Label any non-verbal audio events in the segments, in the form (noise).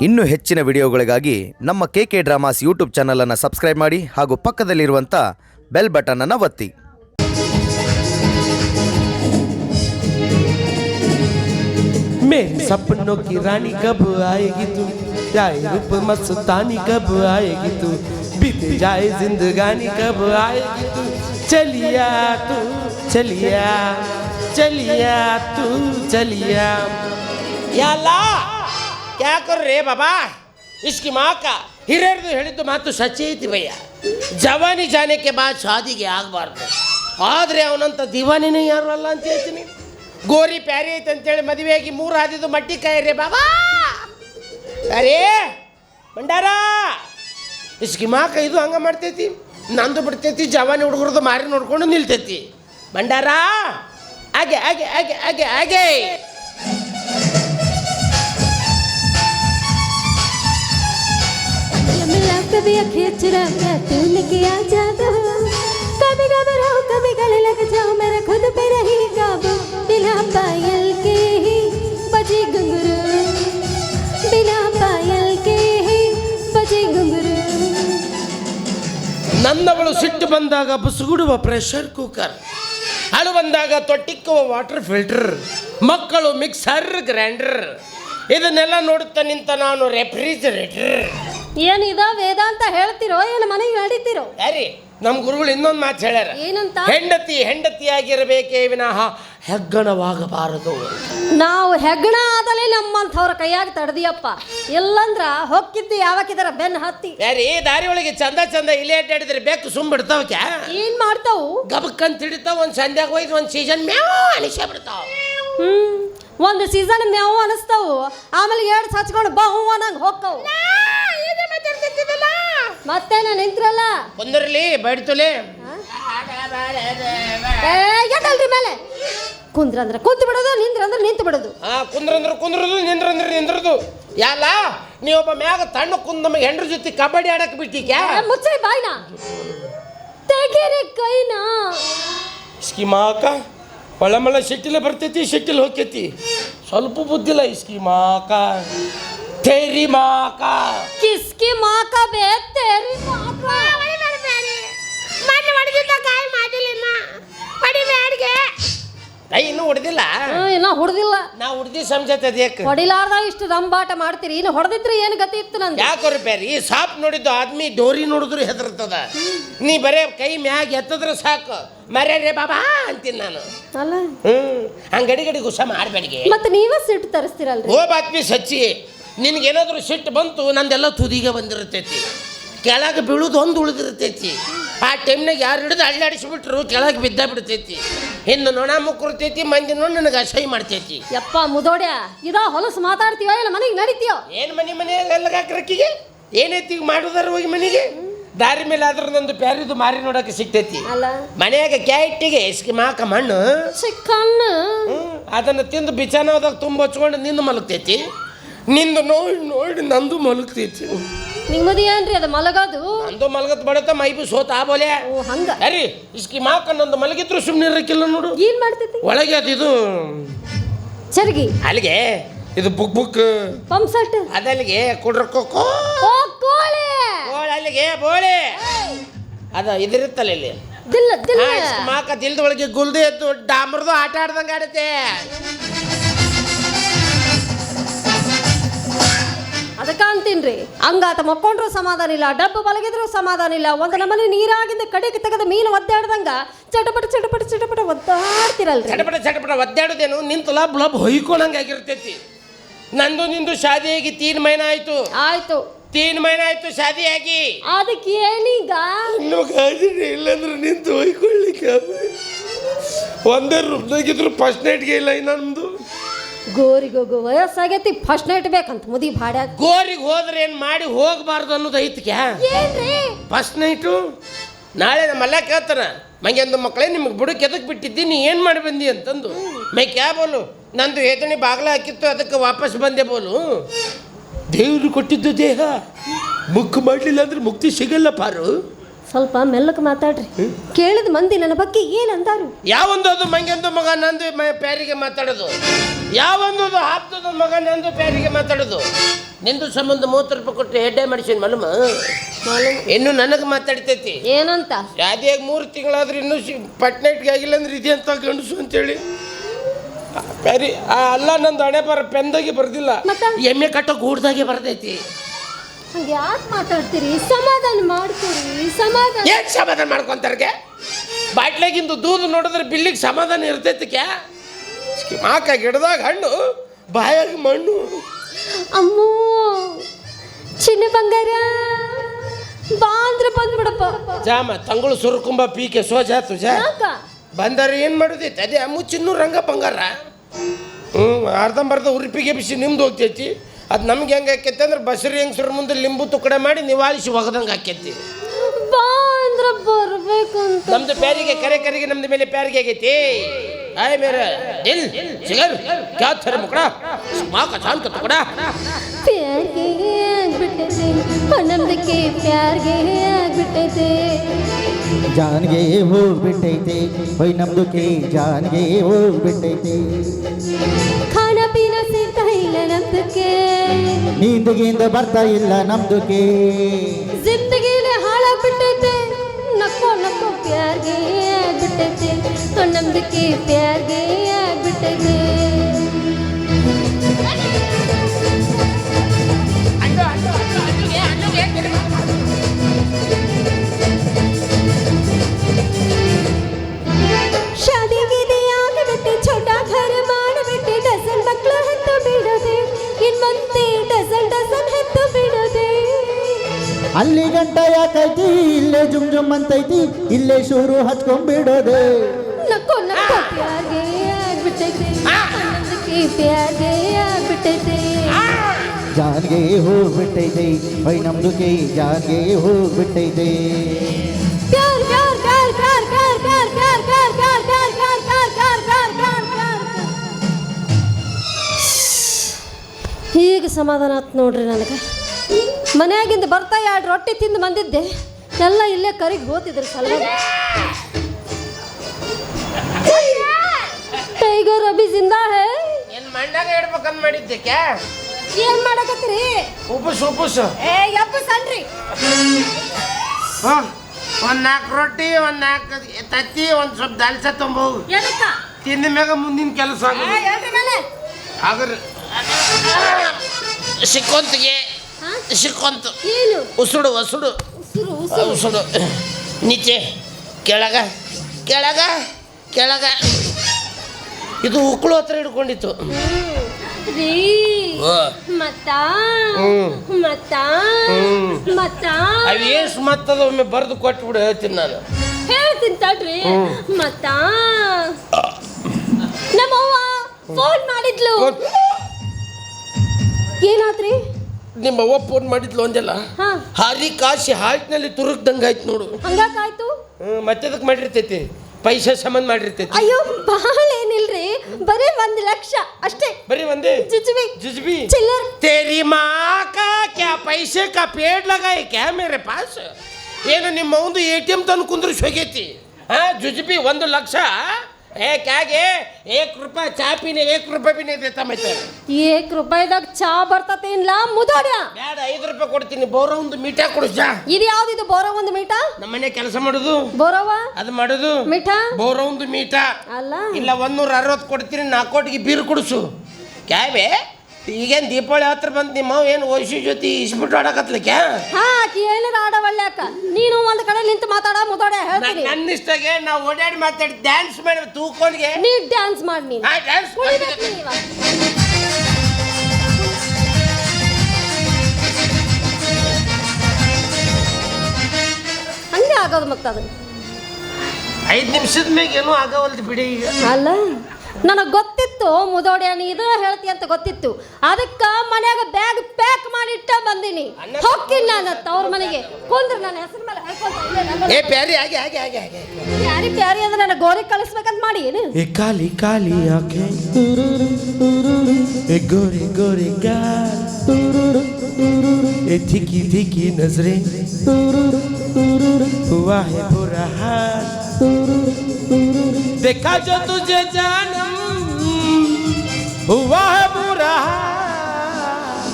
ಇನ್ನೂ ಹೆಚ್ಚಿನ ವಿಡಿಯೋಗಳಿಗಾಗಿ ನಮ್ಮ ಕೆ ಕೆ ಡ್ರಾಮಾಸ್ ಯೂಟ್ಯೂಬ್ ಚಾನಲನ್ನು ಸಬ್ಸ್ಕ್ರೈಬ್ ಮಾಡಿ ಹಾಗೂ ಪಕ್ಕದಲ್ಲಿರುವಂಥ ಬೆಲ್ ಬಟನನ್ನು ಒತ್ತಿ मेरे सपनों की रानी कब आएगी तू जाए रूप मस्तानी कब आएगी तू बीत जाए जिंदगानी कब आएगी तू चलिया तू चलिया चलिया तू चलिया ಎಲ್ಲ ಕ್ಯಾಕರ್ರಿ ಬಾಬಾ? ಇಸ್ಕಿ ಮಾಕ ಹಿರಿಯರ್ದು ಹೇಳಿದ್ದು ಮಾತು ಸಚ್ಚಿ ಐತಿ ಭಯ್ಯ. ಜವಾನಿ ಜಾನಕ್ಕೆ ಬಾ, ಶಾದಿಗೆ ಆಗಬಾರ್ದು. ಆದರೆ ಅವನಂತ ದಿವಾನಿನೇ ಯಾರು ಅಲ್ಲ ಅಂತ ಹೇಳ್ತೀನಿ ಗೋರಿ ಪ್ಯಾರಿ ಐತೆ ಅಂತೇಳಿ ಮದುವೆಯಾಗಿ ಮೂರು ಹಾದಿದ್ದು ಮಟ್ಟಿ ಕಾಯ್ರಿ ಬಾಬಾ. ಅರೇ ಬಂಡಾರ ಇಸ್ಕಿ ಮಾಕ ಇದು ಹಂಗೆ ಮಾಡ್ತೈತಿ. ನಂದು ಬಿಡ್ತೈತಿ, ಜವಾನಿ ಹುಡುಗರದು ಮಾರಿ ನೋಡ್ಕೊಂಡು ನಿಲ್ತೈತಿ. ಬಂಡಾರ ಹಾಗೆ ಹಾಗೆ ಹಾಗೆ ಹಾಗೆ ಹಾಗೆ. कभी अखियाँ चुरा के तूने किया जादू कभी घबराओ कभी गले लग जाओ मेरा खुद पे नहीं काबू बिना पायल के ही बजे घुंघरू बिना पायल के ही बजे घुंघरू ನನ್ನವಳು ಸಿಟ್ಟು ಬಂದಾಗ ಬುಸುಗುಡುವ ಪ್ರೆಷರ್ ಕುಕ್ಕರ್ ಅಳು ಬಂದಾಗ ತೊಟ್ಟಿಕ್ಕುವ ವಾಟರ್ ಫಿಲ್ಟರ್ ಮಕ್ಕಳು ಮಿಕ್ಸರ್ ಗ್ರೈಂಡರ್ ಇದನ್ನೆಲ್ಲ ನೋಡುತ್ತಾ ನಿಂತ ನಾನು ರೆಫ್ರಿಜರೇಟರ್ ಏನಿದ ವೇದಾಂತ ಹೇಳ್ತಿರೋ? ಏನು ಮನೆಗೆ ನಡೀತಿರೋ? ಯಾರಿ? ನಮ್ಮ ಗುರುಗಳು ಇನ್ನೊಂದು ಮಾತು ಹೇಳ್ಯಾರ. ಏನಂತ? ಹೆಂಡತಿ ಹೆಂಡತಿಯಾಗಿರಬೇಕೇ ವಿನಃ ಹೆಗ್ಗಣವಾಗಬಾರದು. ನಾವು ಹೆಗ್ಗಣ ಆದಲೇ ನಮ್ಮಂಥವ್ರ ಕೈಯಾಗ ತಡ್ದಿಯಪ್ಪ. ಇಲ್ಲಂದ್ರ ಹೊಕ್ಕಿದ್ದು ಯಾವಕ್ಕಿದಾರ ಬೆನ್ ಹತ್ತಿ? ಯಾರಿ ದಾರಿ ಒಳಗೆ ಚಂದ ಚಂದ ಇಲ್ಲಿ ಅಡ್ಡಾಡಿದ್ರೆ ಬೇಕು ಸುಮ್ ಬಿಡ್ತಾವ ಕ್ಯಾ? ಏನ್ ಮಾಡ್ತಾವು? ಗಬಕ್ಕಂತ ಹಿಡಿತಾವ ಒಂದು ಸಂಧ್ಯಾಗ ಹೋಯ್ತು ಒಂದು ಸೀಸನ್ ಮ್ಯಾವ್ ಅನಿಸೇ ಬಿಡ್ತಾವ. ಹ್ಮ್ ಒಂದು ಸೀಸನ್ ಮೇವು ಅನಿಸ್ತಾವು. ಆಮೇಲೆ ಎರಡು ಹಚ್ಕೊಂಡು ಬಹು ಅನ್ನಂಗ್ ಹೋಗ್ತಾವು ಮತ್ತೇನ ನಿಂತ್ರಲ್ಲ? ಕುಂದರ್ಲಿ ಬಡ್ತುಲಿ ಎದ್ದಲ್ರಿ ಮೇಲೆ. ಕುಂದ್ರಂದ್ರ ಕುಂತು ಬಿಡೋದು ನಿಂದ್ರಂದ್ರ ನಿಂತು ಬಿಡೋದು ಹಾ ಕುಂದ್ರಂದ್ರೆ ಕುಂದ್ರದು ನಿಂದ್ರಂದ್ರ ನಿಂದ್ರದು. ಯಾಲ ಒಬ್ಬ ಮ್ಯಾಗ ತಣ್ಣ ಕುಂದ ನಮಗೆ ಹೆಂಡ್ರ ಜೊತೆ ಕಬಡ್ಡಿ ಆಡಕ್ ಬಿಟ್ಟಿಕ್ಯ ಮುಚ್ಚಿ ಬಾಯ್ನ. ತೆಗೀರಿ ಕೈನ. ಸ್ಕೀಮಾಕ ಒಳ ಮಳ ಸಿಟ್ಟಿಲೆ ಬರ್ತೈತಿ ಸಿಟ್ಟಿಲ್ ಹೋಗ್ತೈತಿ ಸ್ವಲ್ಪ ಬುದ್ಧಿಲ್ಲ ಈ ಸ್ಕೀಮಾಕ ತೇರಿ ಮಾಕ. ಕಿಸ್ಕಿ ಮಾಕ ಬೇ ತೇರಿ ಮಾಕ. ಐ ಇನ್ನೂ ಹೊಡೆದಿಲ್ಲ? ಹ್ಮ್, ಇನ್ನ ಹೊಡೆದಿಲ್ಲ. ನಾ ಹುಡ್ದಿ ಸಂಜಾತ ಅದ್ಯಾಕ ಹೊಡಿಲಾರ್ದ ಇಷ್ಟು ರಂಬಾಟ ಮಾಡ್ತೀರಿ. ಇನ್ನು ಹೊಡೆದಿದ್ರೆ ಏನು ಗತಿ ಇತ್ತು ನಂದು? ಯಾಕೆ ಬೇರೆ ಈ ಸಾಪ್ ನೋಡಿದ್ದು ಆದ್ಮಿ ಡೋರಿ ನೋಡಿದ್ರು ಹೆದರ್ತದ. ನೀ ಬರೇ ಕೈ ಮ್ಯಾಗ ಎತ್ತದ್ರೆ ಸಾಕು. ಮರ್ಯಾದೆ ಬಾಬಾ ಅಂತೀನಿ ನಾನು. ಅಲ್ಲ. ಹ್ಮ್. ಹಂಗಡಿ ಗಡಿ ಗುಸ್ಸ ಮಾಡಬೇಡಿಗೆ ಮತ್ತೆ ನೀವೇ ಸಿಟ್ಟು ತರಿಸ್ತೀರಲ್ರಿ? ಓ ಬಾತ್ಮಿ ಸಚ್ಚಿ. ನಿನಗೇನಾದ್ರೂ ಸಿಟ್ಟು ಬಂತು ನಂದೆಲ್ಲ ತುದಿಗೆ ಬಂದಿರ್ತೈತಿ. ಕೆಳಗೆ ಬೀಳೋದು ಒಂದು ಉಳಿದಿರ್ತೈತಿ. ಆ ಟೈಮ್ನಾಗ ಯಾರು ಹಿಡಿದು ಅಳ್ಳಾಡಿಸಿಬಿಟ್ರು ಕೆಳಗೆ ಬಿದ್ದ ಬಿಡ್ತೈತಿ. ಹಿಂದೆ ನೊಣ ಮುಕ್ಕರ್ತೈತಿ ಮಂದಿ ನೋಡಿ ನನಗೆ ಅಸಹ್ಯ ಮಾಡ್ತೈತಿ. ಯಪ್ಪ ಮುದೋಡ್ಯ ಇದೋ ಹೊಲಸು ಮಾತಾಡ್ತೀಯೋ ಇಲ್ಲ ಮನೆಗೆ ನಡೀತೀಯೋ? ಏನು ಮನೆ ಮನೆಯಾಗ ಎಲ್ಲ ಹಾಕ್ರಕ್ಕಿಗೆ ಏನೈತಿ ಈಗ ಮಾಡೋದಾರ ಹೋಗಿ ಮನೆಗೆ? ದಾರಿ ಮೇಲೆ ಆದ್ರೆ ನಂದು ಪ್ಯಾರಿದು ಮಾರಿ ನೋಡಕ್ಕೆ ಸಿಗ್ತೈತಿ. ಅಲ್ಲ. ಮನೆಯಾಗ ಕ್ಯಾಟಿಗೆ ಎಸ್ಕಿ ಮಾಕ ಮಣ್ಣು. ಸಿಕ್ಕ ಅದನ್ನು ತಿಂದು ಬಿಚಾನದಾಗ ತುಂಬ ಹಚ್ಕೊಂಡು ನಿಂದು ಮಲಗ್ತೈತಿ. ನಿಂದು ನೋಡಿ ನೋಡಿ ನಂದು ಮಲಗ್ತೈತಿ. ನಿಮ್ಮದು ಏನ್ರಿ ಅದು ಮಲಗೋದು. ನಂದು ಮಲಗತ್ ಬಡತ ಮೈ ಬಿ ಸೋತ ಆಬೋಲೆ. ಓ ಹಂಗ. ಅರಿ ಇಸ್ಕಿ ಮಾಕ ನಂದು ಮಲಗಿದ್ರು ಸುಮ್ಮನೆ ಇರಕ್ಕಿಲ್ಲ ನೋಡು. ಏನ್ ಮಾಡ್ತೈತಿ? ಒಳಗೆ ಅದು ಇದು. ಚರ್ಗಿ. ಅಲ್ಲಿಗೆ ಇದು ಬುಕ್ ಬುಕ್. Pump set. ಅದಲ್ಲಿಗೆ ಕುಡ್ರಕ್ಕೋಕೋ ಓ ಕೋಳಿ. ಬೋಳೆ ಅಲ್ಲಿಗೆ ಬೋಳೆ. ಅದ ಇದಿರುತ್ತಲ್ಲ ಇಲ್ಲಿ. ದಿಲ್ಲ ದಿಲ್ಲ. ಮಾಕ ದಿಲ್ದ ಒಳಗೆ ಗುಲ್ದೆ ಎದ್ದು ಡಾಮರ್ದು ಆಟ ಆಡ್ದಂಗೆ ಆಡುತ್ತೆ. ಅಂತೀನ್ರಿ ಹಂಗಾತ ಮಕ್ಕೊಂಡ್ರು ಸಮಾಧಾನ ಇಲ್ಲ ಡಬ್ಬ ಬಲಗಿದ್ರು ಸಮಾಧಾನ ಇಲ್ಲ ಒಂದು ನಮ್ಮನೆ ನೀರಾಗಿಂದ ಕಡೆಗೆ ತೆಗೆದ ಮೀನು ಒದ್ದಾಡ್ದಂಗ ಚಟಪಟ ಚಟಪಟ ಚಟಪಟ ಒದ್ದಾಡ್ತಿರಲ್ರಿ? ಚಟಪಟ ಚಟಪಟ ಒದ್ದಾಡೋದೇನು? ನಿಂತು ಲಬ್ ಲಬ್ ಹೊಯ್ಕೊಳಂಗೆ ಆಗಿರ್ತೈತಿ. ನಂದು ನಿಂದು ಶಾದಿಯಾಗಿ ತೀನ್ ಮೈನ ಆಯ್ತು. ಆಯ್ತು. ತೀನ್ ಮೈನ ಆಯ್ತು ಆಗಿ. ಅದಕ್ಕೆ ಏನೀಗ? ಇನ್ನು ಇಲ್ಲಂದ್ರೆ ನಿಂತು ಹೊಯ್ಕೊಳ್ಳಿಕ್ಕೆ ಒಂದೇ ರೂಪದಾಗಿದ್ರು ಫಸ್ಟ್ ನೈಟ್ಗೆ ಇಲ್ಲ ನಮ್ದು ಗೋರಿಗೋಗು ವಯಸ್ಸಾಗೈತಿ ಫಸ್ಟ್ ನೈಟ್ ಬೇಕಂತ ಮುದಿ ಭಾಡ್ಯಾಗ. ಗೋರಿಗೆ ಹೋದ್ರೆ ಏನು ಮಾಡಿ ಹೋಗ್ಬಾರ್ದು ಅನ್ನೋದು ಐತಿಕ್ಯಾ ಏನ್ರಿ? ಫಸ್ಟ್ ನೈಟು ನಾಳೆ ನಮ್ಮಲ್ಲ ಕೇಳ್ತಾರ ಮಂಗೆಂದು ಮಕ್ಕಳೇ ನಿಮಗೆ ಬುಡಕ್ಕೆ ಎದಕ್ಕೆ ಬಿಟ್ಟಿದ್ದಿ? ನೀ ಏನು ಮಾಡಿ ಬಂದಿ? ಅಂತಂದು. ಮೈ ಕ್ಯಾ ಬೋಲು? ನಂದು ಹೇತಣಿ ಬಾಗ್ಲ ಹಾಕಿತ್ತು ಅದಕ್ಕೆ ವಾಪಸ್ ಬಂದೆ ಬೋಲು. ದೇವರು ಕೊಟ್ಟಿದ್ದು ದೇಹ. ಮುಕ್ಕು ಮಾಡಲಿಲ್ಲ ಅಂದ್ರೆ ಮುಕ್ತಿ ಸಿಗಲ್ಲ ಪಾರು. ಸ್ವಲ್ಪ ಮೆಲ್ಲಕ್ಕೆ ಮಾತಾಡ್ರಿ. ಕೇಳಿದ ಮಂದಿ ನನ್ನ ಬಗ್ಗೆ ಏನ್ ಅಂತಾರು ಯಾವೊಂದು ಅದು ಮಂಗೆಂದು ಮಗ ನಂದು ಮ- ಪ್ಯಾರಿಗೆ ಮಾತಾಡೋದು? ಯಾವೊಂದು ಅದು ಹಾಪ್ತದ ಮಗ ನಂದು ಪ್ಯಾರಿಗೆ ಮಾತಾಡೋದು? ನಿಂದು ಸಂಬಂಧ ಮೂವತ್ತು ರೂಪಾಯಿ ಕೊಟ್ಟು ಹೆಡ್ಡೆ ಮಾಡಿಸಿನ ಮಲಮ ಇನ್ನು ನನಗೆ ಮಾತಾಡ್ತೈತಿ. ಏನಂತ? ಯಾವ್ದೇ ಮೂರು ತಿಂಗಳಾದ್ರೂ ಇನ್ನೂ ಪಟ್ನೆಟ್ಗೆ ಆಗಿಲ್ಲ ಅಂದ್ರೆ ಇದೆ ಅಂತ ಗಂಡಸು ಅಂತೇಳಿ. ಪ್ಯಾರಿ ಆ ಅಲ್ಲ ನಂದು ಹಣೆ ಬರ ಪೆಂದಾಗಿ ಬರ್ದಿಲ್ಲ. ಮತ್ತ? ಎಮ್ಮೆ ಕಟ್ಟೋ ಗೂಡ್ದಾಗೆ ಬರ್ತೈತಿ. ಹಂಗೆ ಯಾಕೆ ಮಾತಾಡ್ತೀರಿ? ಸಮಾಧಾನ ಮಾಡ್ತೀರಿ ಸಮಾಧಾನ ಏನ್ ಸಮಾಧಾನ ಮಾಡ್ಕೊಂತಾರ್ಗೆ? ಬಾಟ್ಲಾಗಿಂದು ದೂದು ನೋಡಿದ್ರೆ ಬಿಲ್ಲಿಗೆ ಸಮಾಧಾನ ಇರ್ತೈತಿ ಕ್ಯಾ? ಮಾಕ ಗಿಡದಾಗ ಹಣ್ಣು ಬಾಯಾಗ ಮಣ್ಣು. ಅಮ್ಮೋ ಚಿನ್ನ ಬಂಗಾರ? ಬಾ ಅಂದ್ರೆ ಬಂದ್ಬಿಡಪ್ಪ. ಜಾಮ ತಂಗಳು ಸುರುಕುಂಬ ಪೀಕೆ ಸೋಜಾ ತುಜಾ ಯಾಕ? ಬಂದರೆ ಏನು ಮಾಡೋದೈತೆ? ಅದೇ ಅಮ್ಮ ಚಿನ್ನು ರಂಗ ಬಂಗಾರ. ಹ್ಞೂ ಅರ್ಧಂಬರ್ಧ ಉರುಪಿಗೆ ಬಿಸಿ ನಿಮ್ದು ಹೋಗ್ತೈತಿ. ಅದು ನಮ್ಗೆ ಹೆಂಗೆ ಆಕೈತೆ ಅಂದ್ರೆ ಬಸರಿ ಹೆಂಗ್ಸ್ರ ಮುಂದೆ ಲಿಂಬು ತುಕಡೆ ಮಾಡಿ ನಿವಾಳಿಸಿ ಒಗದಂಗೆ ಆಕೈತಿ. ಬಾ ಅಂದ್ರೆ ಬರ್ಬೇಕು ಅಂತ ನಮ್ದು ಪ್ಯಾರಿಗೆ ಕರೆ ಕರೆಗೆ ನಮ್ದು ಮೇಲೆ ಪ್ಯಾರಿಗೆ ಆಗೈತಿ. ಆಯ್ ಮೇರೆ ದಿಲ್ ಸಿಗರ್ ಕ್ಯಾ ಥರ ಮುಕಡ. ಮಾಕ ಕಾ ಜಾನ್ ಕಾ ತುಕಡ. ಪ್ಯಾರ್ಗೆ ಆಗ್ಬಿಟ್ಟೈತೆ ನಂಬಿಕೆ ಪ್ಯಾರಿಗೆ ಆಗ್ಬಿಟ್ಟೈತೆ. ಜಾನ್ಗೆ ಹೋಗ್ಬಿಟ್ಟೈತೆ ಹೊಯ್ ನಮ್ದುಕೆ ಜಾನ್ಗೆ ಹೋಗ್ಬಿಟ್ಟೈತೆ. ನೀಂದಿಗಿಂದ ಬರ್ತಾ ಇಲ್ಲ ನಮ್ದುಕೆ ಜಿಂದಗಿನೇ ಹಾಳಾಗ್ಬಿಟ್ಟೈತೆ ನಕ್ಕೋ ನಕ್ಕೋ ಪ್ಯಾರ್ಗೆ ಆಗ್ಬಿಟ್ಟೈತೆ ನಂಬಿಕೆ ಪ್ಯಾರ್ಗೆ ಆಗ್ಬಿಟ್ಟೈತೆ ಅಂತೈತಿ ಇಲ್ಲೇ ಶೂರು ಹಚ್ಕೊಂಡ್ಬಿಡೋದೆ ನಕ್ಕೋ ಆಗ್ಬಿಟ್ಟೈತೆ ಆಗ್ಬಿಟ್ಟೈತೆ ಜಾನ್ಗೆ ಹೋಗ್ಬಿಟ್ಟೈತೆ ಹೊಯ್ ನಮ್ದುಕೆ ಜಾನ್ಗೆ ಹೋಗ್ಬಿಟ್ಟೈತೆ ಪ್ಯಾರ್ ಪ್ಯಾರ್ ಪ್ಯಾರ್ ಪ್ಯಾರ್ ಪ್ಯಾರ್ ಪ್ಯಾರ್ ಪ್ಯಾರ್ ಪ್ಯಾರ್ ಪ್ಯಾರ್ ಪ್ಯಾರ್ ಪ್ಯಾರ್ ಪ್ಯಾರ್ ಪ್ಯಾರ್ ಪ್ಯಾರ್ ಪ್ಯಾರ್ ಪ್ಯಾರ್ ಹೀಗೆ ಸಮಾಧಾನ ಆತ್ ನೋಡ್ರಿ ನನಗೆ ಮನೆಯಾಗಿಂದ ಬರ್ತಾ ಎರಡು ರೊಟ್ಟಿ ತಿಂದು ಬಂದಿದ್ದೆ ಎಲ್ಲ ಇಲ್ಲೇ ಕರಿಗೆ ಹೋತಿದ್ರು ಸಲುವಾಗಿ. ಟೈಗರ್ ಅಭಿ ಜಿಂದಾ ಹೇ. ಏನು ಮಂಡಾಗ ಇಡ್ಬೇಕಂತ ಮಾಡಿದ್ದೆ ಕ್ಯಾ? ಏನ್ ಮಾಡಕತ್ರಿ ಉಪ್ಪುಸ್ ಉಪ್ಪುಸ್. ಏ ಯಪ್ಪ ಸಣ್ರಿ ಹಾ ಒಂದು ನಾಲ್ಕು ರೊಟ್ಟಿ ಒಂದು ನಾಲ್ಕು ತತ್ತಿ ಒಂದು ಸ್ವಲ್ಪ ದಾಲ್ಸ ತುಂಬು ಎದಕ್ಕ? ತಿಂದ ಮ್ಯಾಗ ಮುಂದಿನ ಕೆಲಸ ಆ, ಆಗೋದು. ಹೇಳ್ರಿ ಮೇಲೆ? ಆಗ್ರಿ ಸಿಕ್ಕೊಂತಿಗೆ? ಸಿಕ್ಕೊಂತು ಏನು? ಉಸುಡು ಉಸುಡು. ಉಸಿರು ಉಸುಡು ನೀಚೆ ಕೆಳಗ ಕೆಳಗ ಕೆಳಗ. ಇದು ಉಕ್ಕಳು ಹತ್ರ ಹಿಡ್ಕೊಂಡಿತ್ತು. ರೀ. ಮತ್ತ. ಮತ್ತ. ಮತ್ತ. ಅವು ಎಷ್ಟು ಮತ್ತದ ಒಮ್ಮೆ ಬರೆದು ಕೊಟ್ಬಿಡು ಹೇಳ್ತೀನಿ ನಾನು. ಹೇಳ್ತೀನಿ ತಡ್ರಿ. ಮತ್ತ. ನಮ್ಮವ್ವ ಫೋನ್ ಮಾಡಿದ್ಲು. ಏನಾತ್ರಿ? ನಿಮ್ಮ ಅವ್ವ ಫೋನ್ ಮಾಡಿದ್ಲು ಒಂದೆಲ್ಲ ಹಾ ಹಾರಿ ಕಾಶಿ ಹಾಲ್ಟ್ನಲ್ಲಿ ತುರುಕ್ದಂಗೆ ಆಯ್ತು ನೋಡು ಹಂಗಾಕಾಯ್ತು ಹ್ಞೂ ಮತ್ತೆದಕ್ಕೆ ಮಾಡಿರ್ತೈತಿ ಪೈಸೆ ಸಂಬಂಧ ಮಾಡಿರ್ತೈತಿ ಅಯ್ಯೋ ಬಹಳ ಏನಿಲ್ರಿ ಬರೀ ಒಂದ್ ಲಕ್ಷ ಅಷ್ಟೇ ಬರೀ ಒಂದೇ ಜುಜುಬಿ जुजबी ಚಿಲ್ಲರ್ तेरी माँ का क्या पैसे का पेड़ लगा है क्या मेरे पास ಏನು ನಿಮ್ಮ ಒಂದು ಎ ಟಿ ಎಮ್ ತಂದು ಕುಂದ್ರಿಸಿ ಹೋಗೈತಿ ಹಾಂ ಜುಜುಬಿ ಒಂದು ಲಕ್ಷ ಏ ಕ್ಯಾಗೆ ಏಕ್ ರೂಪಾಯಿ ಚಾಪಿನ ಪೀನೆ ಏಕ್ ರೂಪಾಯಿ ಪೀನೆ ದೇತಾ ಮೈತೆ ಏಕ್ ರೂಪಾಯಿದಾಗ ಚಾ ಬರ್ತತೆ ಇಲ್ಲ ಮುದೋಡ ಬ್ಯಾಡ ಐದು ರೂಪಾಯಿ ಕೊಡ್ತೀನಿ. ಬೋರ ಒಂದು ಮೀಠಾ ಕೊಡಿಸ್ ಇದು ಯಾವ್ದಿದು? ಬೋರ ಒಂದು ಮೀಠ? ನಮ್ಮ ಮನೆ ಕೆಲಸ ಮಾಡುದು. ಬೋರವ? ಅದು ಮಾಡೋದು. ಮೀಠ? ಬೋರ ಒಂದು ಮೀಠಾ. ಅಲ್ಲ. ಇಲ್ಲ ಒಂದೂರ ಅರವತ್ತು ಕೊಡ್ತೀನಿ ನಾಲ್ಕು ಕೋಟಿಗೆ ಬೀರು ಕುಡಿಸು. ಕ್ಯಾಬೆ ಈಗೇನು ದೀಪಾವಳಿ ಹತ್ರ ಬಂತು ನಿಮ್ಮ ಏನು ವಯಸ್ಸು ಜೊತೆ ಇಸ್ಬಿಟ್ಟು ಆಡಕತ್ಲಿಕ್ಕೆ? ಹಾ ಆಕಿ ಏನಾರ ಆಡವಳ್ಳ್ಯಾಕ ನೀನು ಒಂದ್ ಕಡೆ ನಿಂತು ಮಾತಾಡ ಮುದೋಡ್ಯ ಹೇಳ್ತೀನಿ. ನನ್ನ ಇಷ್ಟಾಗೆ ನಾವು ಓಡಾಡಿ ಮಾತಾಡಿ ಡ್ಯಾನ್ಸ್ ಮಾಡಿ ತೂಕೊಂಡ್ಗೆ ನೀ ಡ್ಯಾನ್ಸ್ ಮಾಡಿ ನೀನು. ಆ ಡ್ಯಾನ್ಸ್ ಕುಣಿಬೇಕು ನೀ ಇವಾಗ. ಹಂಗೆ ಆಗೋದು ಮತ್ತದು ಐದು ನಿಮಿಷದ ಮೇಲೆ ಏನೂ ಆಗವಲ್ದು ಬಿಡಿ ಈಗ. ಅಲ್ಲ. ನನಗೆ ಗೊತ್ತಿತ್ತು ಮುದೋಡ್ಯ ನೀ ಇದು ಹೇಳ್ತಿ ಅಂತ ಗೊತ್ತಿತ್ತು ಅದಕ್ಕ ಮನ್ಯಾಗ ಬ್ಯಾಗ್ ಪ್ಯಾಕ್ ಮಾಡಿ ಇಟ್ಟ ಬಂದೀನಿ ಹೋಗ್ತೀನಿ ನಾನು ತವ್ರ ಮನೆಗೆ ಕುಂದ್ರ ನನ್ನ ಹೆಸರು ಮೇಲೆ ಹೇಳ್ಕೊಂತ ಇಲ್ಲೇ ನನ್ನ- ಏ ಪ್ಯಾರಿ ಹಾಗೆ ಹಾಗೆ ಹಾಗೆ ಹಾಗೆ ಯಾರಿ ಪ್ಯಾರಿ ಅಂದ್ರೆ ನನ್ನ ಗೋರಿ ಕಳಿಸ್ಬೇಕಂತ ಮಾಡಿ ಏನು ए काली काली आंखें ए गोरे गोरे गाल ए थिकी थिकी नजरें हुआ है बुरा हाल देखा जो तुझे जानम हुआ है बुरा हाल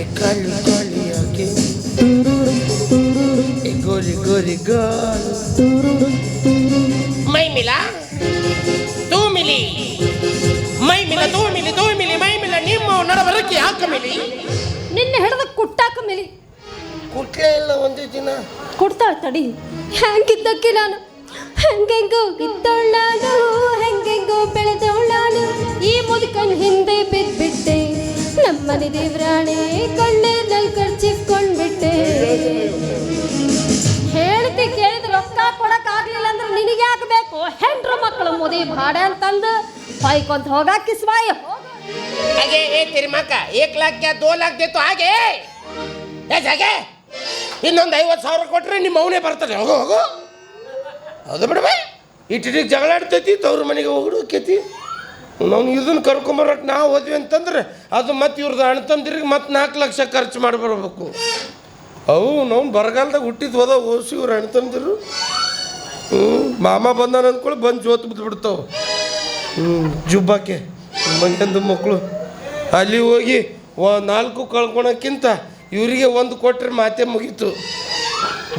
ए काली काली आंखें ए गोरी गोरी गाल मैं मिला तू मिली मैं मिला तू मिली तू मिली मैं मिला ನಿಮ್ಮ ನಡಬರಕ್ಕೆ ಯಾಕೆ ಮಿಲಿ ನಿನ್ನೆ ಹಿಡಿದು ಕುಟ್ಟಾಕ ಮೇಲೆ ಕುಟ್ಲೇ ಇಲ್ಲ ಒಂದು ದಿನ ಕೊಡ್ತಾಳ ತಡಿ ಹೆಂಗಿದ್ದಕ್ಕೆ ನಾನು ಹೆಂಗೆಂಗೋ ಇದ್ದೋಳ್ ನಾನು ಹೆಂಗೆಂಗೋ ಬೆಳೆದೋಳ್ ನಾನು ಈ ಮುದುಕನ ಹಿಂದೆ ಬಿದ್ಬಿಟ್ಟೆ. ನಮ್ಮನೆ ದೇವ್ರಾಣೆ ಕಣ್ಣೇರ್ನಲ್ಲಿ ಖರ್ಚಿಸ್ಕೊಂಡ್ಬಿಟ್ಟೆ ಹೇಳ್ತಿ ಕೇಳಿದ ರೊಕ್ಕ ಕೊಡಕ್ ಆಗ್ಲಿಲ್ಲ ಅಂದ್ರೆ ನಿನಗೆ ಆಗ್ಬೇಕು ಹೆಂಡ್ರ ಮಕ್ಕಳು ಮುದಿ ಬಾಡೆ ಅಂತಂದು ಹೊಯ್ಕೊಂತ ಹೋಗ ಸ್ವಾಯ. ಹಾಗೆ, ಏ ತಿರ್ಮಕ್ಕ ಏಕ್ ಲಾಖ ದೋ ಲಾಕ್ ದೇತು, ಹಾಗೆ. ಹಾಗೆ ಇನ್ನೊಂದು ಐವತ್ತು ಸಾವಿರ ಕೊಟ್ರೆ ನಿಮ್ಮ ಅವನೇ ಬರ್ತದೆ. ಹೋಗು ಹೋಗು. ಹೌದು ಬಿಡಬೇ ಜಗಳ ಜಗಳಾಡ್ತೈತಿ, ತವ್ರ ಮನೆಗೆ ಹೋಗಿಡು ಹುಡುಕೈತಿ ನಾವು ಇದನ್ನು ಕರ್ಕೊಂಬರಕ್ಕೆ ನಾವು ಹೋದ್ವಿ ಅಂತಂದ್ರೆ ಅದು ಮತ್ತೆ ಇವ್ರದ್ದು ಅಣ್ತಂದ್ರಿಗೆ ಮತ್ತೆ ನಾಲ್ಕು ಲಕ್ಷ ಖರ್ಚು ಮಾಡಿ ಬರ್ಬೇಕು. ಅವು ನಾವು ಬರಗಾಲದಾಗ ಹುಟ್ಟಿದ್ದು ಹೋದ ಓಸಿ ಇವ್ರು ಅಣ್ತಂದಿರು ಹ್ಞೂ ಮಾಮ ಬಂದಾನ ಅಂದ್ಕೊಳ್ಳಿ ಬಂದು ಜೋತ್ ಬಿದ್ದುಬಿಡ್ತಾವೆ ಹ್ಞೂ ಜುಬ್ಬಾಕೆ ಮಂಡ್ಯಂದು ಮಕ್ಕಳು ಅಲ್ಲಿ ಹೋಗಿ ನಾಲ್ಕು ಕಳ್ಕೊಳಕ್ಕಿಂತ ಇವರಿಗೆ ಒಂದು ಕೊಟ್ಟರೆ ಮಾತೆ ಮುಗೀತು.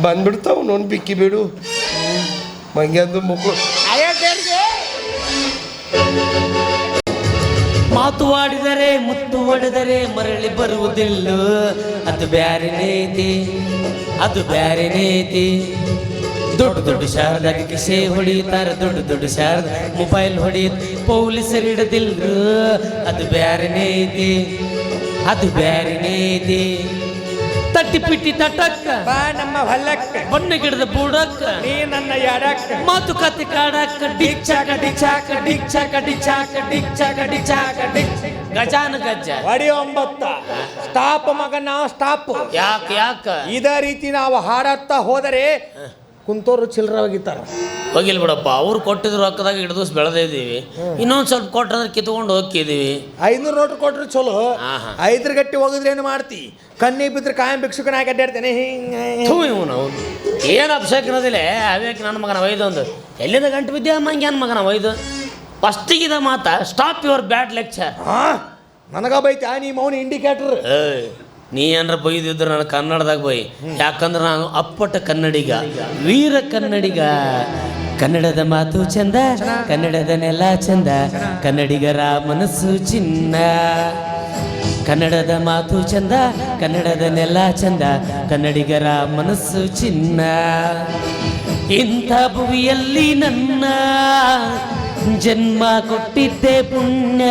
ಬಂದ್ಬಿಡ್ತಾವೆ ನೋನ್ ಬಿಕ್ಕಿ ಬಿಡು. ಮಂಗ್ಯಂದು ಮಕ್ಕಳು ಮಾತು ಆಡಿದರೆ ಮುತ್ತು ಒಡೆದರೆ ಮರಳಿ ಬರುವುದಿಲ್ಲ. ಅದು ಬ್ಯಾರೆ ನೀತಿ, ಅದು ಬ್ಯಾರೆ ನೀತಿ. ದೊಡ್ಡ ದೊಡ್ಡ ಶಾರದಾಗ ಕಿಸೆ ಹೊಡಿತಾರ ದೊಡ್ಡ ದೊಡ್ಡ ಶಾರದ ಮೊಬೈಲ್ ಹೊಡಿ ಪೊಲೀಸರು ಹಿಡದಿಲ್ರು. ಅದು ಬ್ಯಾರೆ ನೀತಿ, ಅದು ಬ್ಯಾರೆ ಐತಿ ತಟ್ಟಿ ಪಿಟ್ಟಿ ತಟ್ಟಕ್ಕ. ಬಾ ನಮ್ಮ ಹೊಲಕ್ಕ. ಬಣ್ಣ ಗಿಡದ ಬೂಡಕ್ಕ. ನೀ ನನ್ನ ಯಾಡಕ್ಕ. ಮಾತುಕತೆ ಕಾಡಕ್ಕ. ಡಿಚ್ಚಾಕ ಡಿಚಾಕ ಡಿಚ್ಚಾಕ ಡಿಚಾಕ ಡಿಚ್ಚಾಕ ಡಿಚಾಕ ಡಿಚ್. ಗಜಾನ ಗಜ್ಜ. ಒಡಿ ಒಂಬತ್ತ. ಸ್ಟಾಪ್ ಮಗ ನಾವು ಸ್ಟಾಪ್. ಯಾಕ ಯಾಕ? ಇದೇ ರೀತಿ ನಾವು ಹಾಡತ್ತಾ ಹೋದರೆ ಕುಂತೋರು ಚಿಲ್ಲರವಾಗಿತ್ತಾರ ಹೋಗಿಲ್ಲ ಹೋಗಿಲ್ ಬಿಡಪ್ಪ ಅವ್ರು ಕೊಟ್ಟಿದ್ರು ರೊಕ್ಕದಾಗ ಹಿಡಿದು ಬೆಳೆದಿದ್ದೀವಿ ಇನ್ನೊಂದು ಸ್ವಲ್ಪ ಕೊಟ್ಟಂದ್ರೆ ಕಿತ್ಕೊಂಡು ಹೋಗಿದ್ದೀವಿ ಐನೂರು ನೋಟ್ ಕೊಟ್ಟರೆ ಚಲೋ. ಐದ್ರ ಗಟ್ಟಿ ಹೋಗಿದ್ರೆ ಏನು ಮಾಡ್ತಿ? ಕಣ್ಣಿ ಬಿದ್ರೆ ಕಾಯಂ ಭಿಕ್ಷುಕನಾಗಿ ಅಡ್ಡಾಡ್ತೇನೆ. ಹಿಂಗೆ ಇವನು ಅವನು. ಏನು ಅಭಿಷೇಕ ಇರೋದಿಲ್ಲ ಅವೇಕ್ ನನ್ನ ಮಗನ ಒಯ್ದು ಒಂದು. ಎಲ್ಲಿಂದ ಗಂಟು ಬಿದ್ದೆ ಮಂಗ್ಯಾನ ಮಗನ ಒಯ್ದು? ಫಸ್ಟಿಗಿದ ಮಾತಾ ಸ್ಟಾಪ್ ಯುವರ್ ಬ್ಯಾಡ್ ಲೆಕ್ಚರ್ ಹಾಂ ನನಗ ಬೈತಿ ಆ ನೀ ಮೌನ ಇಂಡಿಕೇಟರ್ ನೀ ಏನಾರ ಬೈದಿದ್ರೆ ನಾನು ಕನ್ನಡದಾಗ ಬೈ. ಯಾಕಂದ್ರೆ ನಾನು ಅಪ್ಪಟ ಕನ್ನಡಿಗ, ವೀರ ಕನ್ನಡಿಗ. ಕನ್ನಡದ ಮಾತು ಚಂದ, ಕನ್ನಡದ ನೆಲ ಚಂದ, ಕನ್ನಡಿಗರ ಮನಸ್ಸು ಚಿನ್ನ. ಕನ್ನಡದ ಮಾತು ಚಂದ, ಕನ್ನಡದ ನೆಲ ಚಂದ, ಕನ್ನಡಿಗರ ಮನಸ್ಸು ಚಿನ್ನ. ಇಂಥ ಭುವಿಯಲ್ಲಿ ನನ್ನ ಜನ್ಮ ಕೊಟ್ಟಿದ್ದೆ ಪುಣ್ಯ.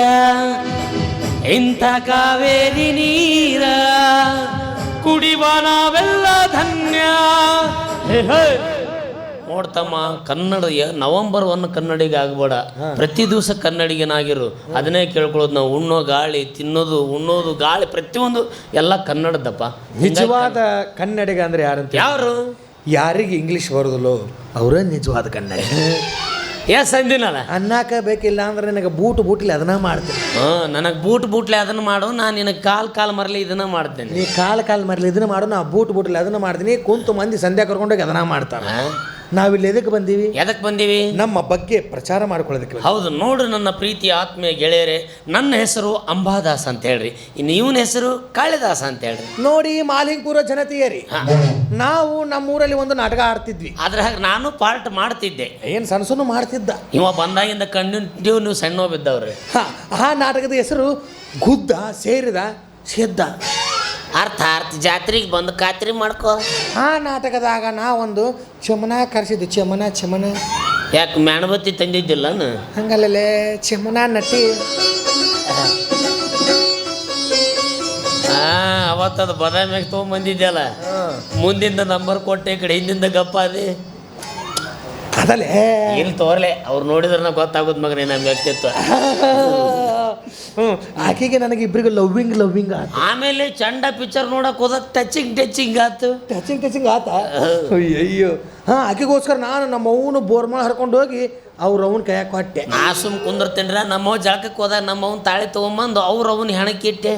ಇಂಥ ಕಾವೇರಿ ನೀರ? ಕುಡಿವ ನಾವೆಲ್ಲ ಧನ್ಯ. ಹೇ, ಹೇ. ನೋಡ್ತಮ್ಮ Kannada November November one Kannadiga ಆಗ್ಬೇಡ. ಪ್ರತಿ ದಿವಸ ಕನ್ನಡಿಗನಾಗಿರು. ಅದನ್ನೇ ಕೇಳ್ಕೊಳ್ಳೋದು ನಾವು. ಉಣ್ಣೋ ಗಾಳಿ ತಿನ್ನೋದು ಉಣ್ಣೋದು ಗಾಳಿ ಪ್ರತಿಯೊಂದು ಎಲ್ಲ ಕನ್ನಡದಪ್ಪ. ನಿಜವಾದ ಕನ್ನಡಿಗ ಅಂದ್ರೆ ಯಾರಂತ ಯಾರು? ಯಾರಿಗೆ ಇಂಗ್ಲಿಷ್ ಬರೋದಿಲ್ಲೋ? ಅವರೇ ನಿಜವಾದ ಕನ್ನಡ (laughs) ಎಸ್ ಅಂದಿನಲ್ಲ ಅನ್ನಕ ಬೇಕಿಲ್ಲ ಅಂದ್ರೆ ನಿನಗೆ ಬೂಟ್ ಬೂಟ್ಲಿ ಅದನ್ನ ಮಾಡ್ತೀನಿ. ಹಾಂ ನನಗೆ ಬೂಟ್ ಬೂಟ್ಲೆ ಅದನ್ನು ಮಾಡು ನಾನು ನಿನಗೆ ಕಾಲು ಕಾಲು ಮರಲಿ ಇದನ್ನ ಮಾಡ್ತೇನೆ. ನೀ ಕಾಲು ಕಾಲು ಮರಲಿ ಇದನ್ನ ಮಾಡು ನಾ ಬೂಟ್ ಬೂಟ್ಲಿ ಅದನ್ನ ಮಾಡ್ತೀನಿ ಕುಂತು ಮಂದಿ ಸಂಧ್ಯಾ ಕರ್ಕೊಂಡೋಗಿ ಅದನ್ನ ಮಾಡ್ತಾರೆ. ನಾವಿಲ್ಲಿ ಎದಕ್ಕೆ ಬಂದೀವಿ? ಎದಕ್ಕೆ ಬಂದೀವಿ? ನಮ್ಮ ಬಗ್ಗೆ ಪ್ರಚಾರ ಮಾಡ್ಕೊಳ್ಳೋದಕ್ಕೆ ಹೌದು ನೋಡ್ರಿ ನನ್ನ ಪ್ರೀತಿ ಆತ್ಮೀಯ ಗೆಳೆಯರೇ ನನ್ನ ಹೆಸರು ಅಂಬಾದಾಸ್ ಅಂತ ಹೇಳ್ರಿ. ಇನ್ನು ಇವನ ಹೆಸರು ಕಾಳಿದಾಸ ಅಂತ ಹೇಳ್ರಿ. ನೋಡಿ ಮಾಲಿಂಗ್ಪುರ ಜನತೆಯರಿ. ನಾವು ನಮ್ಮೂರಲ್ಲಿ ಒಂದು ನಾಟಕ ಆಡ್ತಿದ್ವಿ. ಹಾಗೆ ನಾನು ಪಾರ್ಟ್ ಮಾಡ್ತಿದ್ದೆ. ಏನ್ ಸಣ್ಣ ಮಾಡ್ತಿದ್ದ? ಇವ ಬಂದಾಗಿಂದ ಕಣ್ಣು ನೀವು ಸಣ್ಣ ಬಿದ್ದವ್ರಿ ಹ, ಆ ನಾಟಕದ ಹೆಸರು ಗುದ್ದ ಸೇರಿದ ಸೇದ್ದ. ಅರ್ಥ ಅರ್ಥ. ಜಾತ್ರೆಗೆ ಬಂದು ಖಾತ್ರಿ ಮಾಡ್ಕೋ. ಆ ನಾಟಕದಾಗ ನಾ ಒಂದು ಚಮನ ಕರೆಸಿದ್ದು ಚಮನ ಚಮನ. ಯಾಕೆ ಮೇಣಬತ್ತಿ ತಂದಿದ್ದಿಲ್ಲ ಹಂಗಲ್ಲೇ ಚಮನ ನಟಿ. ಅವತ್ತದ ಅವತ್ತದು ಬದಾಮಿಯಾಗ ತೊಗೊಂಬಂದಿದ್ಯಲ್ಲ? ಮುಂದಿಂದ ನಂಬರ್ ಕೊಟ್ಟೆ ಈ ಕಡೆ ಹಿಂದಿಂದ ಗಪ್ಪ ಅದಿ ಅದಲ್ಲೇ ಇಲ್ಲಿ ತೋರ್ಲೆ ಅವ್ರು ನೋಡಿದ್ರೆ ಗೊತ್ತಾಗೋದು ಮಗನೇ ನಮ್ಮ ವ್ಯಕ್ತಿತ್ವ. (laughs) ಹ್ಮ್. ಆಕೆಗೆ ನನಗೆ ಇಬ್ಬರಿಗೂ ಲವ್ವಿಂಗ್ ಲವ್ವಿಂಗ್ ಆತ. ಆಮೇಲೆ ಚಂಡ ಪಿಕ್ಚರ್ ನೋಡಕ್ ಹೋದ ಟಚಿಂಗ್ ಟಚಿಂಗ್ ಆತು. ಟಚಿಂಗ್ ಟಚಿಂಗ್ ಆತ. ಅಯ್ಯೋ ಹಾಂ ಆಕೆಗೋಸ್ಕರ ನಾನು ನಮ್ಮ ಅವನು ಬೋರ್ಮಾಳ ಹರ್ಕೊಂಡು ಹೋಗಿ ಅವ್ರ ಅವನ ಕೈಯಾಗ ಕೊಟ್ಟೆ. ನಾ ಸುಮ್ ಕುಂದಿರ್ತೇನ್ರ ನಮ್ಮವ್ ಜಳಕಕ್ಕೆ ಹೋದ ನಮ್ಮವ್ನ ತಾಳಿ ತೊಗೊಂಬಂದು ಅವ್ರು ಅವನ ಹೆಣಕ್ಕಿಟ್ಟೆ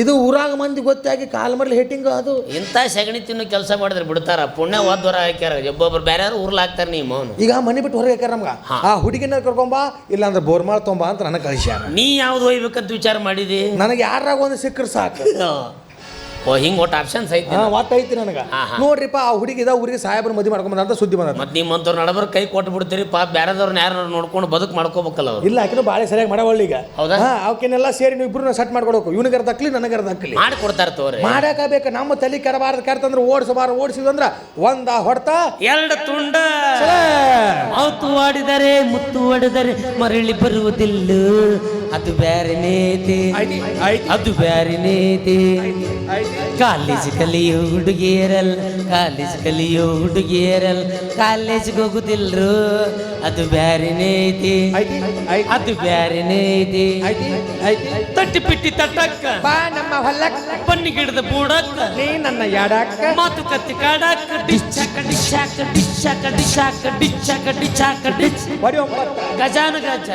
ಇದು ಊರಾಗ ಮಂದಿ ಗೊತ್ತಾಗಿ ಕಾಲ್ ಮರ್ಲಿ ಹೆಟ್ಟಿಂಗ್ ಅದು. ಇಂಥ ಸಗಣಿ ತಿನ್ನು ಕೆಲಸ ಮಾಡಿದ್ರೆ ಬಿಡ್ತಾರ. ಪುಣ್ಯ ಒದ್ದವರ ಹಾಕ್ಯಾರ. ಒಬ್ಬೊಬ್ರು ಬೇರೆ ಊರ್ಲ ಹಾಕ್ತಾರೆ ನೀ ಮೌನು. ಈಗ ಮನೆ ಬಿಟ್ಟು ಹೊರಗೆ ಹಾಕ್ಯಾರ ನಮ್ಗೆ. ಆ ಹುಡುಗಿನ ಕರ್ಕೊಂಬಾ ಇಲ್ಲಾಂದ್ರೆ ಅಂದ್ರೆ ಬೋರ್ಮಾಳ ತೊಂಬಾ ಅಂತ ನನಗೆ ಕಳಿಸ್ಯಾರ. ನೀ ಯಾವ್ದು ಒಯ್ಬೇಕಂತ ವಿಚಾರ ಮಾಡಿದಿ? ನನಗೆ ಯಾರಾಗ ಒಂದು ಸಿಕ್ಕರೆ ಸಾಕು. ಓ ಹಿಂಗೆ ಒಟ್ಟು ಆಪ್ಷನ್ಸ್ ಐತಿ ಹಾ ಒಟ್ಟು ಐತಿ ನನಗೆ. ನೋಡ್ರಿಪ್ಪ ಆ ಹುಡುಗಿದ ಊರಿಗೆ ಸಾಹೇಬ್ರ ಮದುವೆ ಮಾಡ್ಕೊಂಬಂದ ಅಂತ ಸುದ್ದಿ ಬಂದ ಮತ್ತೆ ನಿಮ್ಮಂತವ್ರು ನಡಬರ್ ಕೈ ಕೊಟ್ಟು ಬಿಡ್ತೀರಿ ಪಾಪ ಬೇರೆದವ್ರನ್ನ ಯಾರು ನೋಡ್ಕೊಂಡು ಬದುಕು ಮಾಡ್ಕೋಬೇಕಲ್ಲ ಅವ್ರು. ಇಲ್ಲ ಆಕಿನೂ ಭಾಳ ಸರಿಯಾಗಿ ಮಾಡವಳ್ಳಿ ಈಗ. ಹೌದಾ? ಅವಕ್ಕೆಲ್ಲ ಅವಕ್ಕೆನೆಲ್ಲ ಸೇರಿ ನೀವು ಇಬ್ರು ಸೆಟ್ ಮಾಡ್ಕೊಡೋಕು ಇವನಿಗೆ ಅರ್ಧಕ್ಲಿ ನನಗೆ ಅರ್ಧಕ್ಲಿ ಮಾಡಿ ಕೊಡ್ತಾರ ತೋರಿ ಮಾಡಾಕ ಬೇಕು ನಮ್ಮ ತಲೆ ಕೆರಬಾರ್ದು ಕೆರ್ತಂದ್ರೆ ಓಡಿಸಬಾರ ಓಡಿಸಿದಂದ್ರ ಒಂದ ಹೊಡ್ತ ಎರಡು ತುಂಡ. ಮಾತು ಆಡಿದರೆ ಮುತ್ತು ಒಡೆದರೆ ಮರಳಿ ಬರುವುದಿಲ್ಲ. ಅದು ಬ್ಯಾರಿನೇತಿ ಅದು ಬ್ಯಾರೆ ನೇತಿ. ಕಾಲೇಜ್ ಕಲಿಯೋ ಹುಡುಗಿಯರಲ್ ಕಾಲೇಜ್ ಕಲಿಯೋ ಹುಡುಗಿಯರಲ್ ಕಾಲೇಜ್ಗೆ ಹೋಗುದಿಲ್ರು? ಅದು ಬ್ಯಾರಿನೇ ಇದೆ ಐತಿ ಅದು ಬ್ಯಾರಿನೇ ಐತಿ? ತಟ್ಟಿ ಪಿಟ್ಟಿ ತಟ್ಟಕ್ಕ. ಬಾ ನಮ್ಮ ಹೊಲಕ್ಕ ಬನ್ನಿ ಗಿಡದ ಬೂಡಕ್ಕ. ನೀ ನನ್ನ ಯಾಡಕ್ಕ. ಮಾತುಕತೆ ಕಾಡಕ್ಕ. ಡಿಚ್ಚಾಕ ಡಿಚ್ಚಾಕ ಡಿಚ್ಚಾಕ ಡಿಚ್ಚಾಕ ಡಿಚ್ಚಾಕ ಡಿಚ್ಚಾಕ ಡಿಚ್. ಬಡಿ ಒಂಬತ್ತು. ಗಜಾನ ಗಜ.